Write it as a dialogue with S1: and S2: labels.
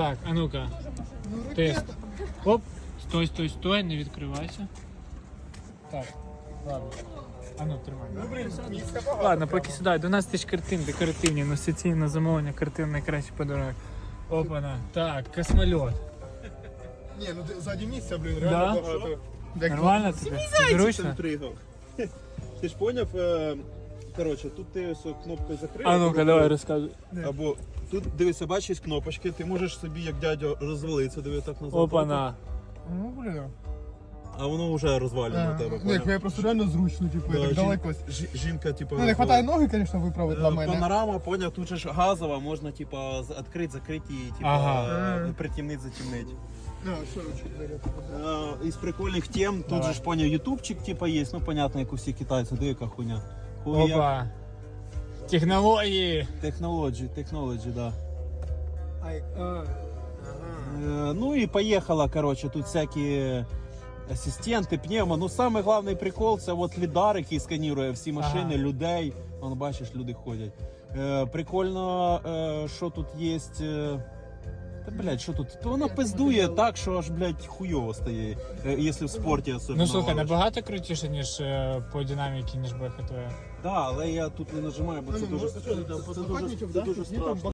S1: Так, а ну-ка. Тест. Оп. Стой, стой, стой, не відкривайся. Так, ладно. А ну, тримай. Ладно, поки сідай. До нас тисяч картин, декоративні, інвестиційне на замовлення картин найкращий подарунок. Опана. Так, космольот.
S2: Ні, ну ти- ззаді місця, блін,
S1: Да?
S2: реально багато. Як
S1: Нормально тобі? Зручно?
S3: пригав. Ти ж поняв, е, коротше, тут ти ось кнопкою закрив.
S1: А ну-ка, давай розказуй.
S3: Або тут дивися, бачиш кнопочки, ти можеш собі як дядя розвалитися, диви так назад.
S1: Опана.
S2: Ну, блін.
S3: А воно вже розвалює на тебе.
S2: Ну, як
S3: поняв?
S2: я просто реально зручно, типу, я
S3: Да,
S2: так
S3: жін-
S2: далеко.
S3: жі- Жінка, типу,
S2: Ну, не хватає ноги, звісно, виправити для
S3: Е,
S2: мене.
S3: Панорама, поняв, тут же ж газова, можна типа з- відкрити, закрити і типа
S1: Ага.
S3: е, притемнити, затемнити.
S2: Ну, що ручки?
S3: Е, Із прикольних тем, тут
S1: Давай.
S3: же ж поняв, ютубчик типа є, ну понятно, як у всіх китайців, диви яка хуйня. Хуя.
S1: Опа. Технології.
S3: Технологі, технологі, да.
S2: Ай, а.
S3: Е, Ну і поїхала, коротше, тут всякі асистенти, пневмо. Ну самый главний прикол це от лідар, який сканірує всі машини,
S1: Ага.
S3: людей. Вон бачиш, люди ходять. Е, прикольно, е, що тут є. Та блядь, що тут? То вона пиздує так, що аж блядь, хуйово стає, е, якщо в спорті особливо.
S1: Ну слухай, набагато крутіше, ніж е, по динаміці, ніж БХТВ.
S3: Да, але я тут не нажимаю, бо це
S2: Ну,
S3: дуже,
S2: ну,
S3: це
S2: це
S3: це дуже, це дуже
S2: там
S3: страшно.